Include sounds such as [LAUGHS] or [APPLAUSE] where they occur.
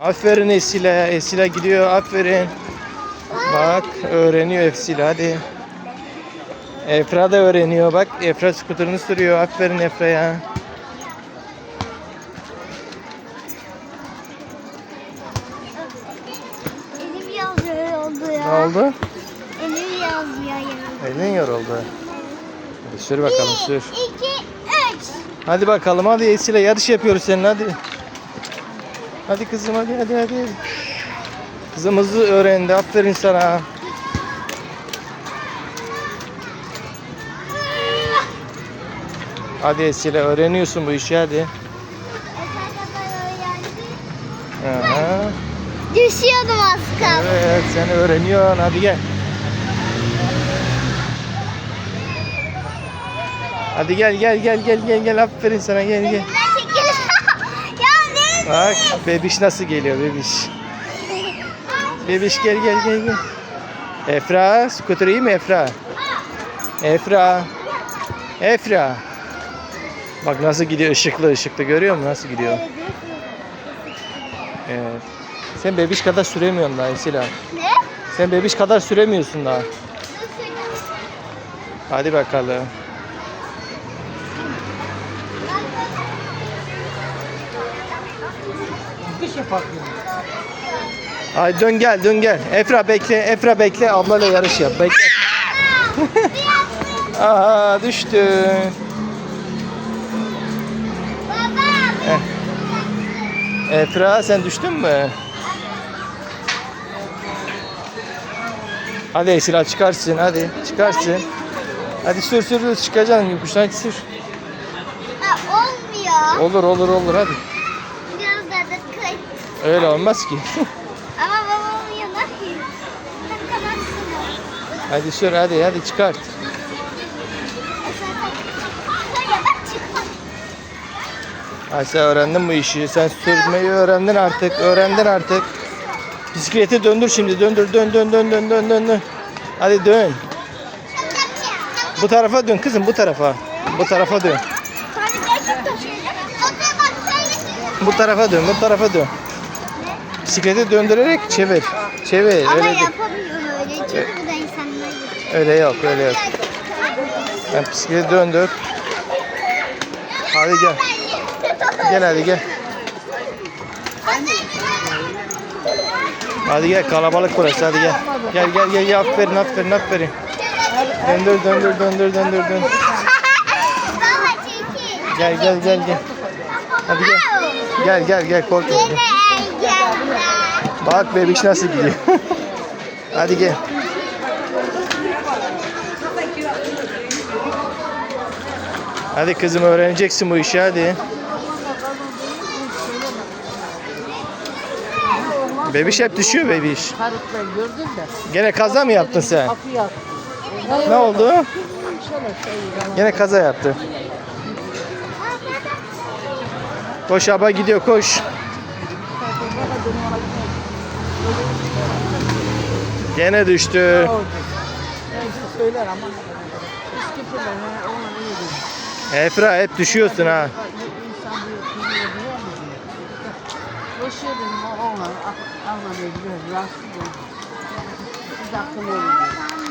Aferin Esile. Esile gidiyor. Aferin. Bak öğreniyor Esile hadi. Efra da öğreniyor. Bak Efra skuterını sürüyor. Aferin Efra'ya. Elim yazıyor oldu Ne ya. oldu? Elim yazmıyor ya. Elin yoruldu. Hadi sür bakalım sür. İki, üç. Hadi bakalım hadi Esile yarış yapıyoruz seninle hadi. Hadi kızım hadi hadi hadi. Kızımızı öğrendi. Aferin sana. Hadi Esile öğreniyorsun bu işi hadi. Aha. Düşüyordum az kalsın. Evet sen öğreniyorsun hadi gel. Hadi gel gel gel gel gel gel aferin sana gel gel. Bak bebiş nasıl geliyor bebiş. Bebiş gel gel gel gel. Efra skuter iyi mi Efra? Efra. Efra. Bak nasıl gidiyor ışıklı ışıklı görüyor musun nasıl gidiyor? Evet. Sen bebiş kadar süremiyorsun daha Esila. Ne? Sen bebiş kadar süremiyorsun daha. Hadi bakalım. Ay dön gel dön gel. Efra bekle. Efra bekle. Ablayla yarış yap. Bekle. [LAUGHS] Aha düştü. Baba. Eh. Efra sen düştün mü? Hadi Esra çıkarsın hadi çıkarsın. Hadi sür sür sür çıkacaksın yokuştan sür. Ha, olmuyor. Olur olur olur hadi. Biraz daha da kıy. Öyle olmaz ki. [LAUGHS] Ama babam yanar ki. Hadi sür hadi hadi çıkart. Ay sen öğrendin bu işi. Sen sürmeyi öğrendin artık. Öğrendin artık. Bisikleti döndür şimdi. Döndür dön dön dön dön dön dön. dön. Hadi dön. Bu tarafa dön kızım bu tarafa. Bu tarafa dön. Otur bak şöyle. Bu tarafa dön. Bu tarafa dön. Bisikleti döndürerek çevir. Çevir. Ama Öyle yapamıyor öyle çünkü bu da insanlar gibi. Öyle yok öyle yok. Sen bisikleti döndür. Hadi gel. Gel hadi gel. Hadi gel kalabalık burası hadi gel. Gel gel gel, gel. aferin aferin aferin. Döndür döndür döndür döndür döndür. Gel gel gel gel. Hadi gel. Gel gel gel korkma. Bak bebiş nasıl gidiyor. [LAUGHS] hadi gel. Hadi kızım öğreneceksin bu işi hadi. Bebiş hep düşüyor bebiş. Tarık ben gördün de. Gene kaza mı yaptın sen? Kapıyı attı. Ne oldu? Gene kaza yaptı. Koş abla gidiyor koş. Gene düştü. söyler ama. Efra hep düşüyorsun ha. Dedim o oğlan. Alma diyor, rahatsız oldu. Siz akıllı olun diyor.